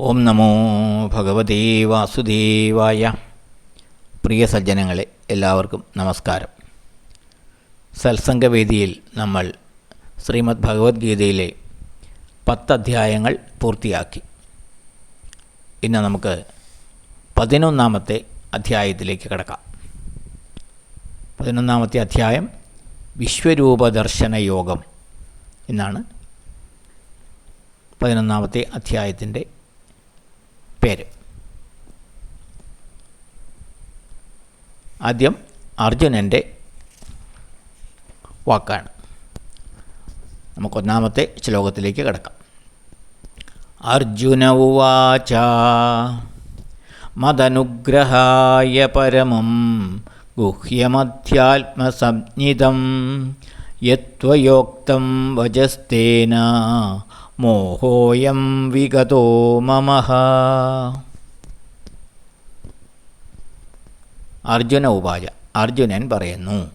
ഓം നമോ ഭഗവതേ വാസുദേവായ. പ്രിയ സജ്ജനങ്ങളെ എല്ലാവർക്കും നമസ്കാരം. സത്സംഗവേദിയിൽ നമ്മൾ ശ്രീമദ് ഭഗവത്ഗീതയിലെ പത്ത് അധ്യായങ്ങൾ പൂർത്തിയാക്കി. ഇന്ന് നമുക്ക് പതിനൊന്നാമത്തെ അധ്യായത്തിലേക്ക് കിടക്കാം. പതിനൊന്നാമത്തെ അധ്യായം വിശ്വരൂപദർശന യോഗം എന്നാണ് പതിനൊന്നാമത്തെ അധ്യായത്തിന്റെ പേര്. ആദ്യം അർജുനന്റെ വാക്കാണ്. നമുക്കൊന്നാമത്തെ ശ്ലോകത്തിലേക്ക് കിടക്കാം. അർജുന ഉവാച മതനുഗ്രഹായ പരമം ഗുഹ്യമധ്യാത്മസംജ്ഞിതം യത്വയോക്തം വജസ്തേന മോഹോയം വിഗതോ മമ. അർജുന ഉപാച അർജുനൻ പറയുന്നു.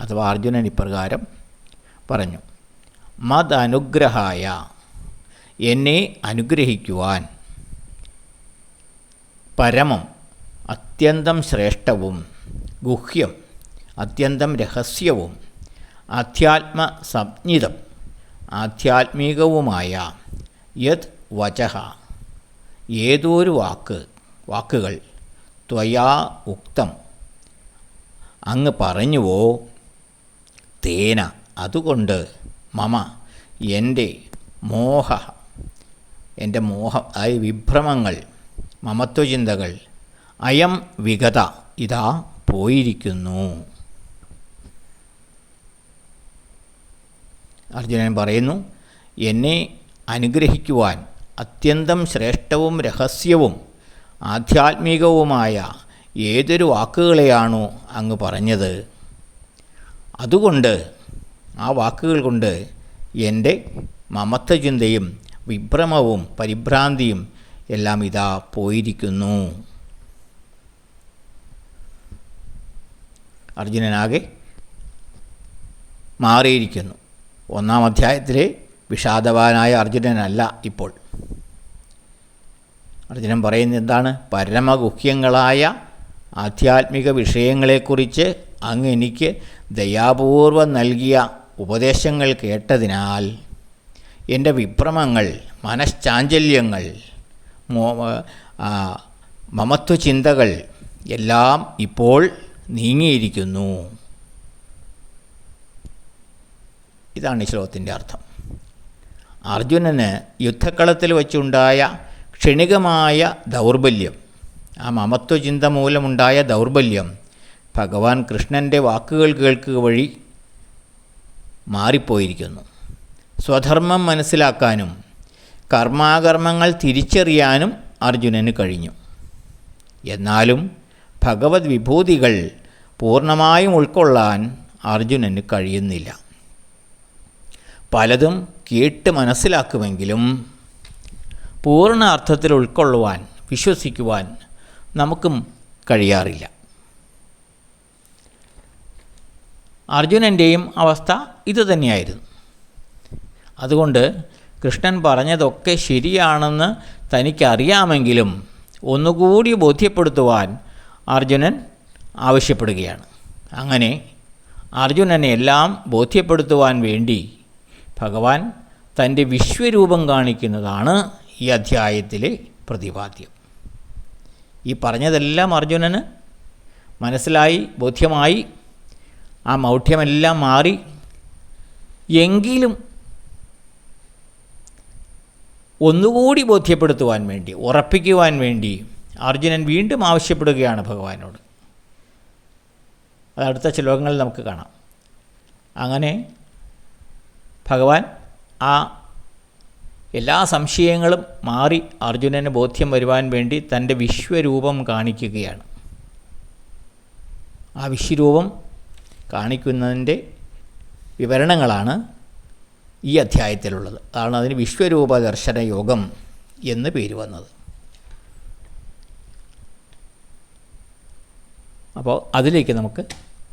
അഥവാ അർജുനൻ ഇപ്രകാരം പറഞ്ഞു. മദനുഗ്രഹായ എന്നെ അനുഗ്രഹിക്കുവാൻ പരമം അത്യന്തം ശ്രേഷ്ഠവും ഗുഹ്യം അത്യന്തം രഹസ്യവും അധ്യാത്മ സംജ്ഞിതം ആധ്യാത്മികവുമായ യത് വചഹ. ഏതൊരു വാക്ക് വാക്കുകൾ ത്വയാ ഉക്തം. അങ്ങ് പറഞ്ഞുവോ തേന അതുകൊണ്ട് മമ എന്റെ മോഹ എന്റെ മോഹ ആയ വിഭ്രമങ്ങൾ മമത്വചിന്തകൾ അയം വിഗത ഇതാ പോയിരിക്കുന്നു. അർജുനൻ പറയുന്നു എന്നെ അനുഗ്രഹിക്കുവാൻ അത്യന്തം ശ്രേഷ്ഠവും രഹസ്യവും ആധ്യാത്മികവുമായ ഏതൊരു വാക്കുകളെയാണോ അങ്ങ് പറഞ്ഞത്. അതുകൊണ്ട് ആ വാക്കുകൾ കൊണ്ട് എന്റെ മമത്വചിന്തയും വിഭ്രമവും പരിഭ്രാന്തിയും എല്ലാം ഇതാ പോയിരിക്കുന്നു. അർജുനനാകെ മാറിയിരിക്കുന്നു. ഒന്നാം അധ്യായത്തിലെ വിഷാദവാനായ അർജുനനല്ല ഇപ്പോൾ. അർജുനൻ പറയുന്നത് എന്താണ്? പരമഗുഹ്യങ്ങളായ ആധ്യാത്മിക വിഷയങ്ങളെക്കുറിച്ച് അങ്ങ് എനിക്ക് ദയാപൂർവം നൽകിയ ഉപദേശങ്ങൾ കേട്ടതിനാൽ എന്റെ വിഭ്രമങ്ങൾ മനഃശാഞ്ചല്യങ്ങൾ മമത്വചിന്തകൾ എല്ലാം ഇപ്പോൾ നീങ്ങിയിരിക്കുന്നു. ഇതാണ് ഈ ശ്ലോകത്തിന്റെ അർത്ഥം. അർജുനന് യുദ്ധക്കളത്തിൽ വച്ചുണ്ടായ ക്ഷണികമായ ദൗർബല്യം ആ മമത്വചിന്ത മൂലമുണ്ടായ ദൗർബല്യം ഭഗവാൻ കൃഷ്ണന്റെ വാക്കുകൾ കേൾക്കുക വഴി മാറിപ്പോയിരിക്കുന്നു. സ്വധർമ്മം മനസ്സിലാക്കാനും കർമാകർമ്മങ്ങൾ തിരിച്ചറിയാനും അർജുനന് കഴിഞ്ഞു. എന്നാലും ഭഗവത് വിഭൂതികൾ പൂർണമായും ഉൾക്കൊള്ളാൻ അർജുനന് കഴിയുന്നില്ല. പലതും കേട്ട് മനസ്സിലാക്കുമെങ്കിലും പൂർണ അർത്ഥത്തിൽ ഉൾക്കൊള്ളുവാൻ വിശ്വസിക്കുവാൻ നമുക്കും കഴിയാറില്ല. അർജുനന്റെയും അവസ്ഥ ഇതുതന്നെയായിരുന്നു അതുകൊണ്ട് കൃഷ്ണൻ പറഞ്ഞതൊക്കെ ശരിയാണെന്ന് തനിക്കറിയാമെങ്കിലും ഒന്നുകൂടി ബോധ്യപ്പെടുത്തുവാൻ അർജുനൻ ആവശ്യപ്പെടുകയാണ്. അങ്ങനെ അർജുനനെ എല്ലാം ബോധ്യപ്പെടുത്തുവാൻ വേണ്ടി ഭഗവാൻ തന്റെ വിശ്വരൂപം കാണിക്കുന്നതാണ് ഈ അധ്യായത്തിലെ പ്രതിപാദ്യം. ഈ പറഞ്ഞതെല്ലാം അർജുനന് മനസ്സിലായി ബോധ്യമായി. ആ മൗഢ്യമെല്ലാം മാറി. എങ്കിലും ഒന്നുകൂടി ബോധ്യപ്പെടുത്തുവാൻ വേണ്ടി ഉറപ്പിക്കുവാൻ വേണ്ടി അർജുനൻ വീണ്ടും ആവശ്യപ്പെടുകയാണ് ഭഗവാനോട്. അത് അടുത്ത ശ്ലോകങ്ങളിൽ നമുക്ക് കാണാം. അങ്ങനെ ഭഗവാൻ ആ എല്ലാ സംശയങ്ങളും മാറി അർജുനന് ബോധ്യം വരുവാൻ വേണ്ടി തന്റെ വിശ്വരൂപം കാണിക്കുകയാണ്. ആ വിശ്വരൂപം കാണിക്കുന്നതിന്റെ വിവരണങ്ങളാണ് ഈ അധ്യായത്തിലുള്ളത്. അതാണ് അതിന് വിശ്വരൂപ ദർശന യോഗം എന്ന് പേര് വന്നത്. അപ്പോൾ അതിലേക്ക് നമുക്ക്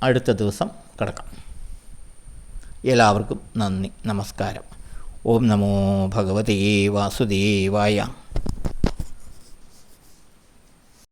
അടുത്ത ദിവസം കിടക്കാം. എല്ലാവർക്കും നന്ദി നമസ്കാരം. ഓം നമോ ഭഗവതേ വാസുദേവായ